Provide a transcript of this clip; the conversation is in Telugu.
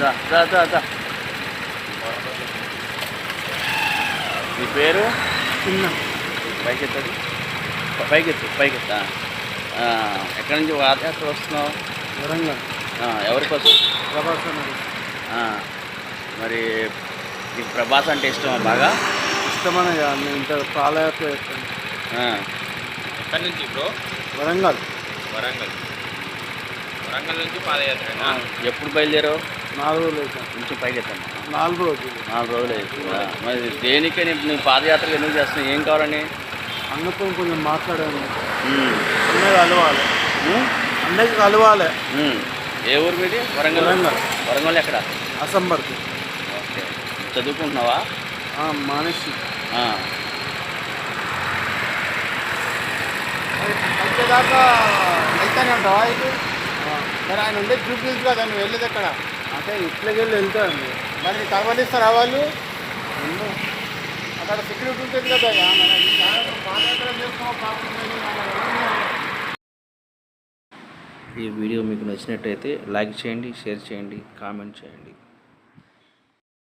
దా దా దా దా. మీ పేరు? చిన్న. పైకి ఎత్తది పైకి ఎత్తు పైకి ఎత్తా ఎక్కడి నుంచి పాదయాత్ర వస్తున్నావు? వరంగల్. ఎవరి కోసం? ప్రభాస్ మరి నీకు ప్రభాస్ అంటే ఇష్టమా బాగా? ఇష్టమనే నేను ఇంత పాదయాత్ర చేస్తాను. ఎక్కడి నుంచి బ్రో? వరంగల్. వరంగల్. వరంగల్ నుంచి పాదయాత్ర. ఎప్పుడు బయలుదేరావు? నాలుగు రోజులు అవుతాను కొంచెం పైకి ఎత్తాను నాలుగు రోజులు నాలుగు రోజులు అవుతుందా. మరి దేనికని నువ్వు పాదయాత్రలు ఎందుకు చేస్తున్నావు? ఏం కావాలని? అన్నతో కొంచెం మాట్లాడాను అన్నయ్య కలవాలి ఉమ్, అన్నయ్యకి కలవాలి. ఏ ఊరు మీది? వరంగల్. వరంగల్. వరంగల్ ఎక్కడ? అసంబర్కి. ఓకే. చదువుకుంటున్నావా? మానేసి. ఆ, వచ్చేదాకా వెళ్తానే ఉంటావా ఇది మరి ఆయన ఉండే గ్రూప్ కదా నువ్వు వెళ్ళేది ఎక్కడ? అంటే ఇట్లకెళ్ళి వెళ్తానండి మరి కలవనిస్తారా వాళ్ళు? అక్కడ సెక్యూరిటీ ఉంటుంది కదా ఈ వీడియో మీకు నచ్చినట్టయితే లైక్ చేయండి షేర్ చేయండి కామెంట్ చేయండి.